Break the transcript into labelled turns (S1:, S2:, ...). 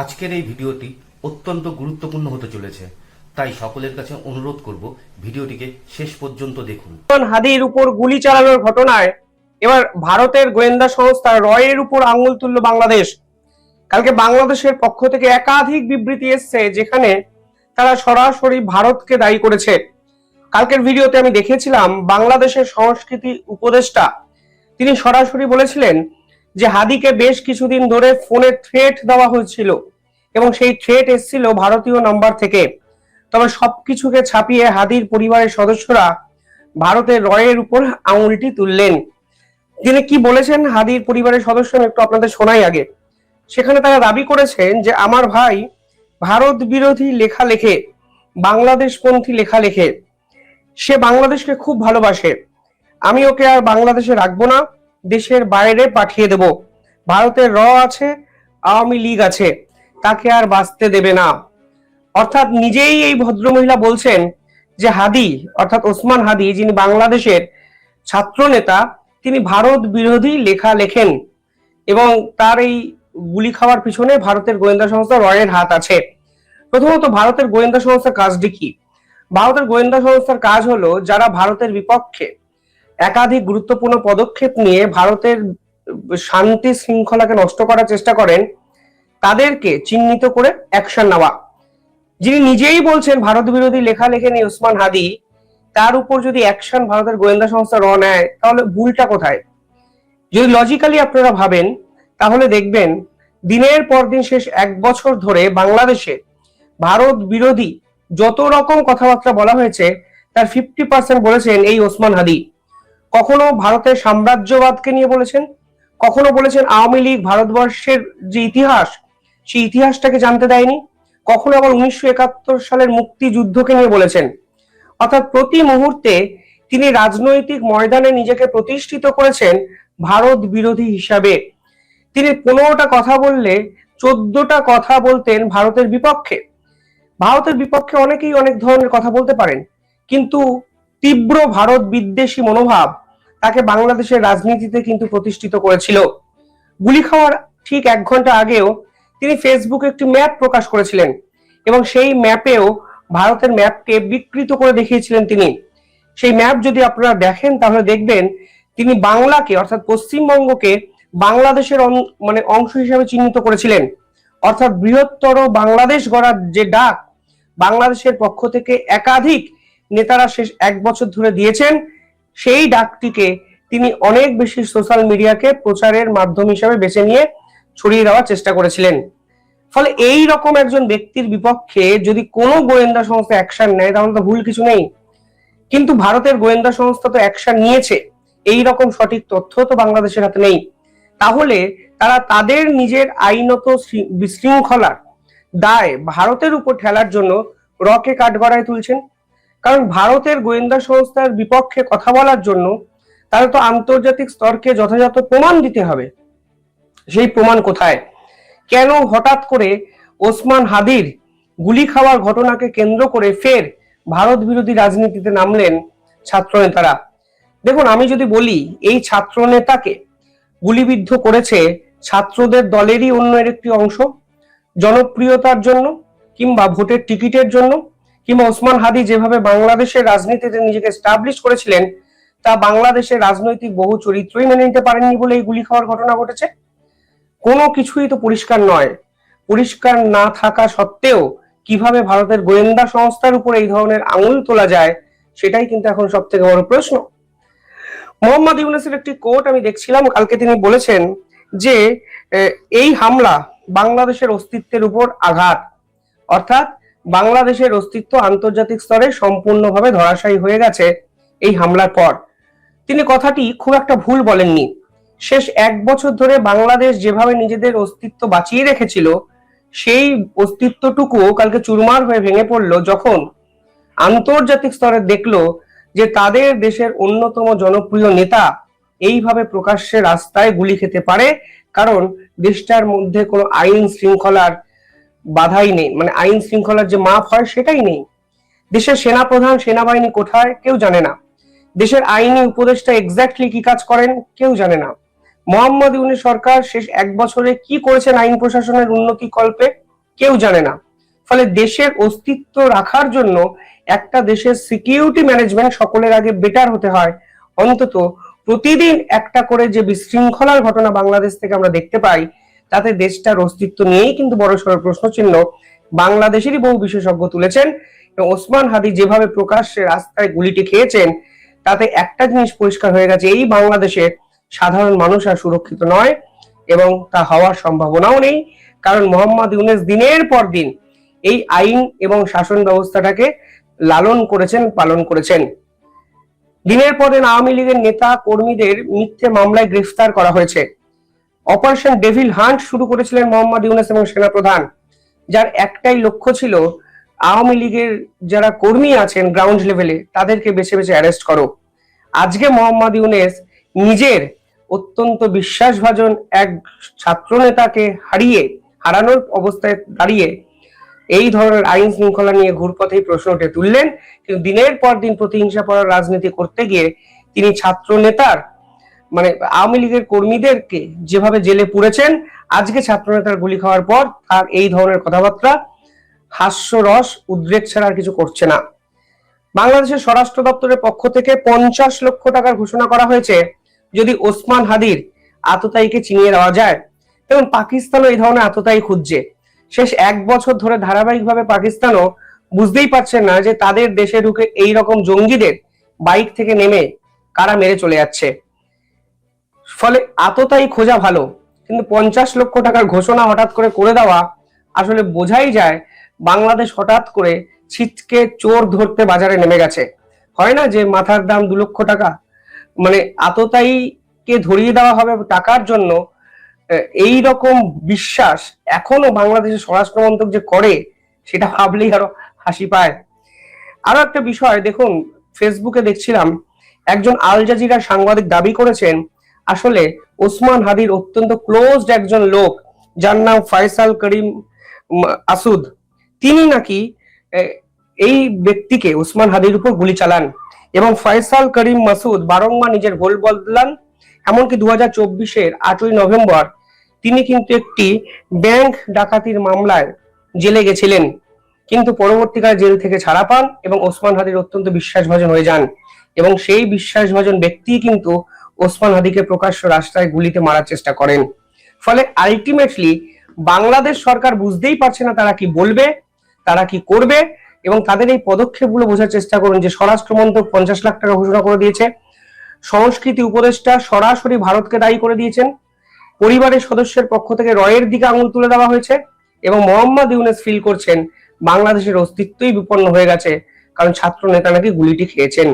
S1: আজকের এই ভিডিওটি অত্যন্ত গুরুত্বপূর্ণ হতে চলেছে, তাই সকলের কাছে অনুরোধ করব ভিডিওটিকে শেষ পর্যন্ত দেখুন।
S2: হাদির উপর গুলি চালানোর ঘটনায় এবার ভারতের গোয়েন্দা সংস্থা রয়ের উপর আঙ্গুল তুলল বাংলাদেশ। কালকে বাংলাদেশের পক্ষ থেকে একাধিক বিবৃতি এসছে যেখানে তারা সরাসরি ভারতকে দায়ী করেছে। কালকের ভিডিওতে আমি দেখেছিলাম বাংলাদেশের সংস্কৃতি উপদেষ্টা, তিনি সরাসরি বলেছিলেন যে হাদিকে বেশ কিছুদিন ধরে ফোনে থ্রেট দেওয়া হয়েছিল এবং সেই থ্রেট এসেছিল ভারতীয় নাম্বার থেকে। তবে সবকিছুকে ছাপিয়ে হাদির পরিবারের সদস্যরা ভারতের রয়ের উপর আঙুলটি তুললেন। তিনি কি বলেছেন হাদির পরিবারের সদস্য? একটু আপনাদের শোনাই আগে। সেখানে তারা দাবি করেছেন যে, আমার ভাই ভারত বিরোধী লেখা লেখে বাংলাদেশ বাংলাদেশপন্থী লেখা লেখে সে বাংলাদেশকে খুব ভালোবাসে। আমি ওকে আর বাংলাদেশে রাখব না। দেশের বাইরে পাঠিয়ে দেব। ভারতের র আছে, আওয়ামী লীগ আছে। তাকে আর বাঁচতে দেবে না। অর্থাৎ নিজেই এই ভদ্রমহিলা বলছেন যে হাদি, অর্থাৎ ওসমান হাদি, যিনি বাংলাদেশের ছাত্র নেতা তিনি ভারত বিরোধী লেখা লেখেন এবং তার এই গুলি খাওয়ার পিছনে ভারতের গোয়েন্দা সংস্থা রয়ের হাত আছে। প্রথমত ভারতের গোয়েন্দা সংস্থার কাজটি কি? ভারতের গোয়েন্দা সংস্থার কাজ হলো যারা ভারতের বিপক্ষে একাধিক গুরুত্বপূর্ণ পদক্ষেপ নিয়ে ভারতের শান্তি শৃঙ্খলাকে নষ্ট করার চেষ্টা করেন, তাদেরকে চিহ্নিত করে অ্যাকশন নেওয়া। যিনি নিজেই বলছেন ভারত বিরোধী লেখা লেখেন ওসমান হাদি, তার উপর যদি অ্যাকশন ভারতের গোয়েন্দা সংস্থা র নেয়, তাহলে ভুলটা কোথায়? যদি লজিক্যালি আপনারা ভাবেন, তাহলে দেখবেন দিনের পর দিন শেষ এক বছর ধরে বাংলাদেশে ভারত বিরোধী যত রকম কথাবার্তা বলা হয়েছে, তার ফিফটি পার্সেন্ট বলেছেন এই ওসমান হাদি। কখনো ভারতের সাম্রাজ্যবাদকে নিয়ে বলেছেন? কখনো বলেছেন আওয়ামী লীগ ভারতবর্ষের যে ইতিহাস, সেই ইতিহাসটাকে জানতে দেয়নি? কখনো আবার উনিশশো একাত্তর সালের মুক্তিযুদ্ধকে নিয়ে বলেছেন? অর্থাৎ প্রতি মুহূর্তে তিনি রাজনৈতিক ময়দানে নিজেকে প্রতিষ্ঠিত করেছেন ভারত বিরোধী হিসাবে। তিনি পনেরোটা কথা বললে চোদ্দটা কথা বলতেন ভারতের বিপক্ষে। ভারতের বিপক্ষে অনেকেই অনেক ধরনের কথা বলতে পারেন, কিন্তু তীব্র ভারত বিদ্বেষী মনোভাব তাকে বাংলাদেশের রাজনীতিতে কিন্তু প্রতিষ্ঠিত করেছিল। গুলি খাওয়ার ঠিক এক ঘণ্টা আগেও তিনি ফেসবুকে একটি ম্যাপ প্রকাশ করেছিলেন এবং সেই ম্যাপেও ভারতের ম্যাপকে বিকৃত করে দেখিয়েছিলেন তিনি। সেই ম্যাপ যদি আপনারা দেখেন তাহলে দেখবেন তিনি বাংলাকে অর্থাৎ পশ্চিমবঙ্গকে বাংলাদেশের মানে অংশ হিসাবে চিহ্নিত করেছিলেন। অর্থাৎ বৃহত্তর বাংলাদেশ গড়ার যে ডাক বাংলাদেশের পক্ষ থেকে একাধিক নেতারা শেষ এক বছর ধরে দিয়েছেন। সেই ডাকটিকে তিনি অনেক বেশি সোশ্যাল মিডিয়াকে প্রচারের মাধ্যম হিসেবে বেছে নিয়ে ছড়িয়ে দেওয়ার চেষ্টা করেছিলেন। ফলে এই রকম একজন ব্যক্তির বিপক্ষে যদি কোনো গোয়েন্দা সংস্থা অ্যাকশন নেয়, তাহলে তো ভুল কিছু নেই। কিন্তু ভারতের গোয়েন্দা সংস্থা তো অ্যাকশন নিয়েছে। এই রকম সঠিক তথ্য তো বাংলাদেশের হাতে নেই। তাহলে তারা তাদের নিজের আইনত বিশৃঙ্খলার দায় ভারতের উপর ঠেলার জন্য রকে কাঠগড়ায় তুলছেন। কারণ ভারতের গোয়েন্দা সংস্থার বিপক্ষে কথা বলার জন্য তাহলে তো আন্তর্জাতিক স্তরকে যথাযথ প্রমাণ দিতে হবে। সেই প্রমাণ কোথায়? কেন হঠাৎ করে ওসমান হাদির গুলি খাওয়ার ঘটনাকে কেন্দ্র করে ফের ভারত বিরোধী রাজনীতিতে নামলেন ছাত্র নেতারা দেখুন, আমি যদি বলি, এই ছাত্র নেতাকে গুলিবিদ্ধ করেছে ছাত্রদের দলেরই অন্য একটি অংশ, জনপ্রিয়তার জন্য কিংবা ভোটের টিকিটের জন্য। কিংবা ওসমান হাদি যেভাবে বাংলাদেশের রাজনীতিতে নিজেকে স্টাবলিশ করেছিলেন, তা বাংলাদেশের রাজনৈতিক বহু চরিত্রই মেনে নিতে পারেননি বলে এই গুলি খাওয়ার ঘটনা ঘটেছে। কোনো কিছুই তো পরিষ্কার নয়। পরিষ্কার না থাকা সত্ত্বেও কীভাবে ভারতের গোয়েন্দা সংস্থার উপর এই ধরনের আঙুল তোলা যায়, সেটাই কিন্তু এখন সব থেকে বড় প্রশ্ন। মোহাম্মদ ইউনুসের একটি কোর্ট আমি দেখছিলাম, কালকে তিনি বলেছেন যে এই হামলা বাংলাদেশের অস্তিত্বের উপর আঘাত। অর্থাৎ বাংলাদেশের অস্তিত্ব আন্তর্জাতিক স্তরে সম্পূর্ণভাবে ধরাশায়ী হয়ে গেছে এই হামলার পর। তিনি কথাটি খুব একটা ভুল বলেননি। শেষ এক বছর ধরে বাংলাদেশ যেভাবে নিজেদের অস্তিত্ব বাঁচিয়ে রেখেছিল, সেই অস্তিত্বটুকু কালকে চুরমার হয়ে ভেঙে পড়ল যখন আন্তর্জাতিক স্তরে দেখল যে তাদের দেশের অন্যতম জনপ্রিয় নেতা এইভাবে প্রকাশ্যে রাস্তায় গুলি খেতে পারে, কারণ দেশটার মধ্যে কোনো আইন শৃঙ্খলার বাধাই নেই। মানে আইন শৃঙ্খলার যে মাপ হয় সেটাই নেই। দেশের সেনাপ্রধান, সেনাবাহিনী কোথায় কেউ জানে না। দেশের আইনি উপদেষ্টা এক্স্যাক্টলি কি কাজ করেন কেউ জানে না। মোহাম্মদ ইউনি সরকার শেষ এক বছরে কি করেছেন আইন প্রশাসনের উন্নতি কল্পে কেউ জানে না। ফলে দেশের অস্তিত্ব রাখার জন্য একটা দেশের সিকিউরিটি ম্যানেজমেন্ট সকলের আগে বেটার হতে হয়। অন্তত প্রতিদিন একটা করে যে বিশৃঙ্খলার ঘটনা বাংলাদেশ থেকে আমরা দেখতে পাই তাতে দেশটার অস্তিত্ব নিয়েই কিন্তু বড় সড় প্রশ্ন চিহ্ন বাংলাদেশেরই বহু বিশেষজ্ঞ তুলেছেন। এবং ওসমান হাদি যেভাবে প্রকাশ্যে রাস্তায় গুলিটি খেয়েছেন, তাতে একটা জিনিস পরিষ্কার হয়ে গেছে, এই বাংলাদেশে সাধারণ মানুষ আর সুরক্ষিত নয় এবং তা হওয়ার সম্ভাবনাও নেই। কারণ মোহাম্মদ ইউনেস দিনের পর দিন এই আইন এবং শাসন ব্যবস্থাটাকে লালন করেছেন, পালন করেছেন। দিনের পর দিন আওয়ামী লীগের নেতা কর্মীদের মিথ্যে মামলায় গ্রেফতার করা হয়েছে। অপারেশন ডেভিল হান্ট শুরু করেছিলেন মোহাম্মদ ইউনেস এবং সেনাপ্রধান, যার একটাই লক্ষ্য ছিল আওয়ামী লীগের যারা কর্মী আছেন গ্রাউন্ড লেভেলে তাদেরকে বেছে বেছে অ্যারেস্ট করো। আজকে মোহাম্মদ ইউনেস নিজের অত্যন্ত বিশ্বাসভাজন এক ছাত্রনেতাকে হারিয়ে, হারানোর অবস্থায় দাঁড়িয়ে এই ধরনের আইন শৃঙ্খলা নিয়ে ঘুরপথেই প্রশ্ন উঠে তুললেন। কিন্তু দিনের পর দিন প্রতিহিংসা পরার রাজনীতি করতে গিয়ে তিনি ছাত্র নেতার মানে আওয়ামী লীগের কর্মীদেরকে যেভাবে জেলে পুরেছেন, আজকে ছাত্র নেতার গুলি খাওয়ার পর তার এই ধরনের কথাবার্তা হাস্যরস উদ্রেক ছাড়া আর কিছু করছে না। বাংলাদেশের স্বরাষ্ট্র দপ্তরের পক্ষ থেকে পঞ্চাশ লক্ষ টাকার ঘোষণা করা হয়েছে, যদি ওসমান হাদির আততায়ীকে চিনিয়ে দেওয়া যায়। এবং পাকিস্তানও এই ধরনের আততায়ী খুঁজছে। শেষ এক বছর ধরে ধারাবাহিকভাবে পাকিস্তানও বুঝতেই পারছেন না যে তাদের দেশে ঢুকে এই রকম জঙ্গিদের বাইক থেকে নেমে কারা মেরে চলে যাচ্ছে। ফলে আততায়ী খোঁজা ভালো। কিন্তু পঞ্চাশ লক্ষ টাকার ঘোষণা হঠাৎ করে করে দেওয়া আসলে বোঝাই যায় বাংলাদেশ হঠাৎ করে ছিটকে চোর ধরতে বাজারে নেমে গেছে। হয় না যে মাথার দাম দু লক্ষ টাকা? মানে আততায়ীকে ধরিয়ে দেওয়া হবে টাকার জন্য এই রকম বিশ্বাস এখনও বাংলাদেশের স্বরাষ্ট্র মন্ত্রক যে করে, সেটা ভাবলেই আরও হাসি পায়। আরও একটা বিষয়, দেখুন ফেসবুকে দেখছিলাম, একজন আল জাজিরা সাংবাদিক দাবি করেছেন আসলে ওসমান হাদির অত্যন্ত ক্লোজড একজন লোক, যার নাম ফয়সাল করিম আসুদ। তিনি নাকি এই ব্যক্তিকে ওসমান হাদির উপর গুলি চালান এবং ফয়সাল করিম মাসুদ বারংবার নিজের ভোল বদলান। এমনকি দু হাজার চব্বিশের আটই নভেম্বর তিনি কিন্তু একটি ব্যাংক ডাকাতির মামলায় জেলে গেছিলেন। কিন্তু পরবর্তীকালে জেল থেকে ছাড়া পান এবং ওসমান হাদির অত্যন্ত বিশ্বাসভাজন হয়ে যান এবং সেই বিশ্বাসভাজন ব্যক্তি কিন্তু ওসমান হাদিকে প্রকাশ্য রাস্তায় গুলিতে মারার চেষ্টা করেন। ফলে আলটিমেটলি বাংলাদেশ সরকার বুঝতেই পারছে না তারা কি বলবে, তারা কি করবে এবং তাদের এই পদক্ষেপগুলো বোঝার চেষ্টা করুন যে স্বরাষ্ট্র মন্ত্রক পঞ্চাশ লাখ টাকা ঘোষণা করে দিয়েছে, সংস্কৃতি উপদেষ্টা সরাসরি ভারতকে দায়ী করে দিয়েছেন, পরিবারের সদস্যের পক্ষ থেকে রয়ের দিকে আঙুল তুলে দেওয়া হয়েছে এবং মোহাম্মদ ইউনেস ফিল করছেন বাংলাদেশের অস্তিত্বই বিপন্ন হয়ে গেছে, কারণ ছাত্র নেতা নাকি গুলিটি খেয়েছেন।